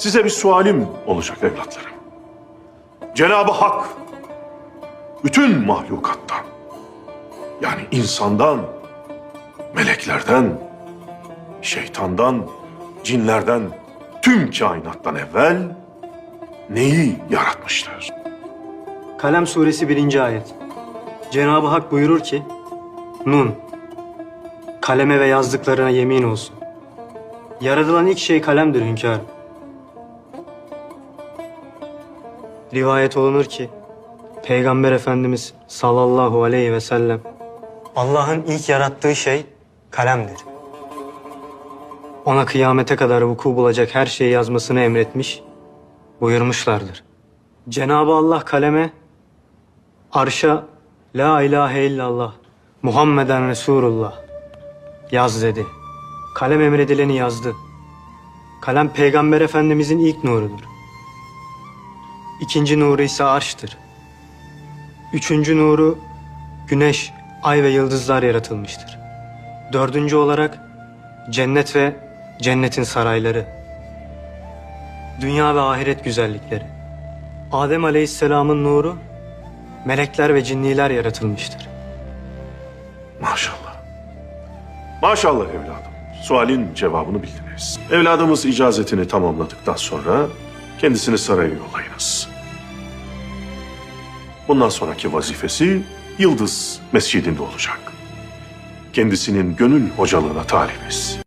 Size bir sualim olacak evlatlarım. Cenab-ı Hak bütün mahlukattan yani insandan, meleklerden, şeytandan, cinlerden, tüm kainattan evvel neyi yaratmıştır? Kalem suresi 1. ayet. Cenab-ı Hak buyurur ki, Nun, kaleme ve yazdıklarına yemin olsun. Yaratılan ilk şey kalemdir hünkârım. Rivayet olunur ki, Peygamber Efendimiz sallallahu aleyhi ve sellem, Allah'ın ilk yarattığı şey kalemdir. Ona kıyamete kadar vuku bulacak her şeyi yazmasını emretmiş, buyurmuşlardır. Cenab-ı Allah kaleme Arşa La ilahe illallah Muhammeden Resulullah yaz dedi. Kalem emredileni yazdı. Kalem Peygamber Efendimizin ilk nurudur. İkinci nuru ise arştır. Üçüncü nuru güneş, ay ve yıldızlar yaratılmıştır. Dördüncü olarak cennet ve cennetin sarayları. Dünya ve ahiret güzellikleri. Adem Aleyhisselam'ın nuru melekler ve cinniler yaratılmıştır. Maşallah. Maşallah evladım. Sualin cevabını bildiniz. Evladımız icazetini tamamladıktan sonra kendisini saraya yollayınız. Bundan sonraki vazifesi Yıldız Mescidi'nde olacak. Kendisinin gönül hocalığına talibiz.